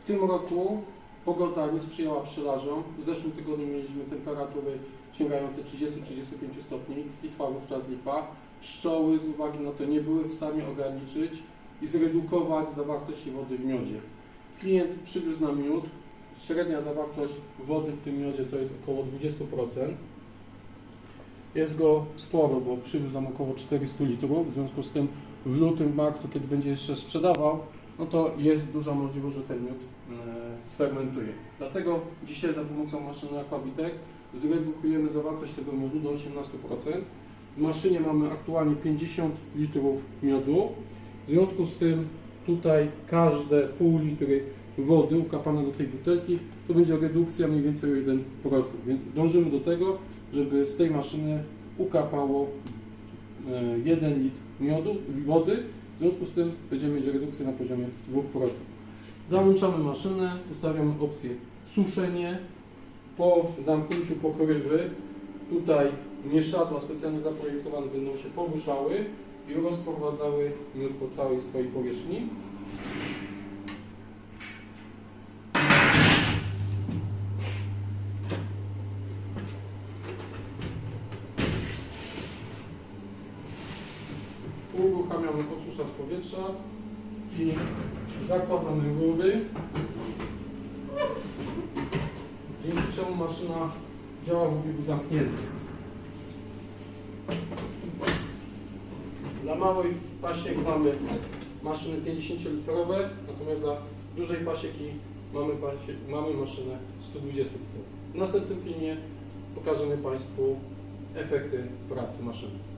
W tym roku pogoda nie sprzyjała pszczelarzom. W zeszłym tygodniu mieliśmy temperatury sięgające 30-35 stopni, kwitła wówczas lipa. Pszczoły z uwagi na to nie były w stanie ograniczyć i zredukować zawartości wody w miodzie. Klient przywiózł nam miód. Średnia zawartość wody w tym miodzie to jest około 20%. Jest go sporo, bo przywiózł nam około 400 litrów. W związku z tym w lutym, w marcu, kiedy będzie jeszcze sprzedawał, no to jest duża możliwość, że ten miód e, sfermentuje. Dlatego dzisiaj za pomocą maszyny Aquabitek zredukujemy zawartość tego miodu do 18%. W maszynie mamy aktualnie 50 litrów miodu. W związku z tym tutaj każde pół litry wody ukapane do tej butelki to będzie redukcja mniej więcej o 1%. Więc dążymy do tego, żeby z tej maszyny ukapało e, 1 litr miodu, wody. W związku z tym będziemy mieć redukcję na poziomie 2%. Załączamy maszynę, ustawiamy opcję suszenie. Po zamknięciu pokrywy tutaj mieszadła specjalnie zaprojektowane będą się poruszały i rozprowadzały miód po całej swojej powierzchni. Uruchamiamy osuszacz powietrza i zakładamy rury, dzięki czemu maszyna działa w obiegu zamkniętym. Dla małej pasiek mamy maszyny 50-litrowe, natomiast dla dużej pasieki mamy, pasie, mamy maszynę 120 litrowe. W następnym filmie pokażemy Państwu efekty pracy maszyny.